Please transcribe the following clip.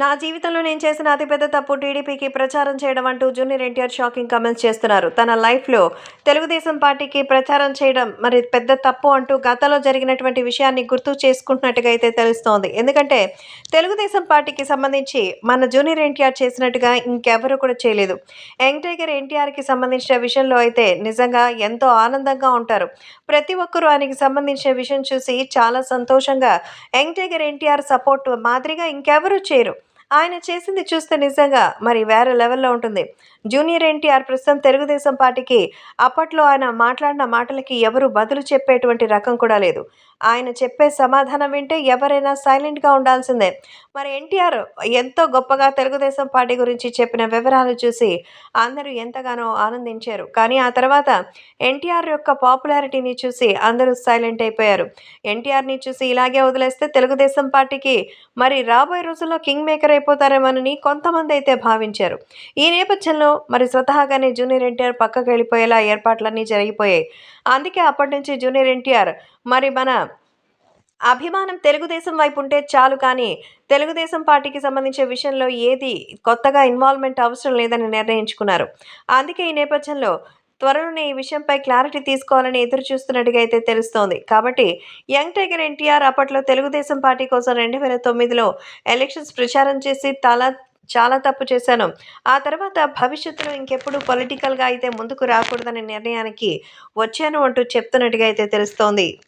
నా జీవితంలో నేను చేసిన అతిపెద్ద తప్పు టీడీపీకి ప్రచారం చేయడం అంటూ జూనియర్ ఎన్టీఆర్ షాకింగ్ కమెంట్స్ చేస్తున్నారు. తన లైఫ్లో తెలుగుదేశం పార్టీకి ప్రచారం చేయడం మరి పెద్ద తప్పు అంటూ గతంలో జరిగినటువంటి విషయాన్ని గుర్తు చేసుకుంటున్నట్టుగా అయితే తెలుస్తోంది. ఎందుకంటే తెలుగుదేశం పార్టీకి సంబంధించి మన జూనియర్ ఎన్టీఆర్ చేసినట్టుగా ఇంకెవరూ కూడా చేయలేదు. యంగ్ టైగర్ ఎన్టీఆర్కి సంబంధించిన విషయంలో అయితే నిజంగా ఎంతో ఆనందంగా ఉంటారు. ప్రతి ఒక్కరూ ఆయనకి సంబంధించిన విషయం చూసి చాలా సంతోషంగా యంగ్ టైగర్ ఎన్టీఆర్ సపోర్ట్ మాదిరిగా ఇంకెవరూ చేయరు. ఆయన చేసింది చూస్తే నిజంగా మరి వేరే లెవెల్లో ఉంటుంది. జూనియర్ ఎన్టీఆర్ ప్రస్తుతం తెలుగుదేశం పార్టీకి అప్పట్లో ఆయన మాట్లాడిన మాటలకి ఎవరు బదులు చెప్పేటువంటి రకం కూడా లేదు. ఆయన చెప్పే సమాధానం వింటే ఎవరైనా సైలెంట్గా ఉండాల్సిందే. మరి ఎన్టీఆర్ ఎంతో గొప్పగా తెలుగుదేశం పార్టీ గురించి చెప్పిన వివరాలు చూసి అందరూ ఎంతగానో ఆనందించారు. కానీ ఆ తర్వాత ఎన్టీఆర్ యొక్క పాపులారిటీని చూసి అందరూ సైలెంట్ అయిపోయారు. ఎన్టీఆర్ని చూసి ఇలాగే వదిలేస్తే తెలుగుదేశం పార్టీకి మరి రాబోయే రోజుల్లో కింగ్ మేకర్ అయిపోతారేమోనని కొంతమంది అయితే భావించారు. ఈ నేపథ్యంలో మరి స్వతహాగానే జూనియర్ ఎన్టీఆర్ పక్కకు వెళ్ళిపోయేలా ఏర్పాట్లన్నీ జరిగిపోయాయి. అందుకే అప్పటి నుంచి జూనియర్ ఎన్టీఆర్ మరి మన అభిమానం తెలుగుదేశం వైపు ఉంటే చాలు కానీ తెలుగుదేశం పార్టీకి సంబంధించిన విషయంలో ఏది కొత్తగా ఇన్వాల్వ్మెంట్ అవసరం లేదని నిర్ణయించుకున్నారు. అందుకే ఈ నేపథ్యంలో త్వరలోనే ఈ విషయంపై క్లారిటీ తీసుకోవాలని ఎదురు చూస్తున్నట్టుగా అయితే తెలుస్తోంది. కాబట్టి యంగ్ టైగర్ ఎన్టీఆర్ అప్పట్లో తెలుగుదేశం పార్టీ కోసం రెండు వేల తొమ్మిదిలో ఎలక్షన్స్ ప్రచారం చేసి తల చాలా తప్పు చేశాను. ఆ తర్వాత భవిష్యత్తులో ఇంకెప్పుడు పొలిటికల్గా అయితే ముందుకు రాకూడదనే నిర్ణయానికి వచ్చాను అంటూ చెప్తున్నట్టుగా అయితే తెలుస్తోంది.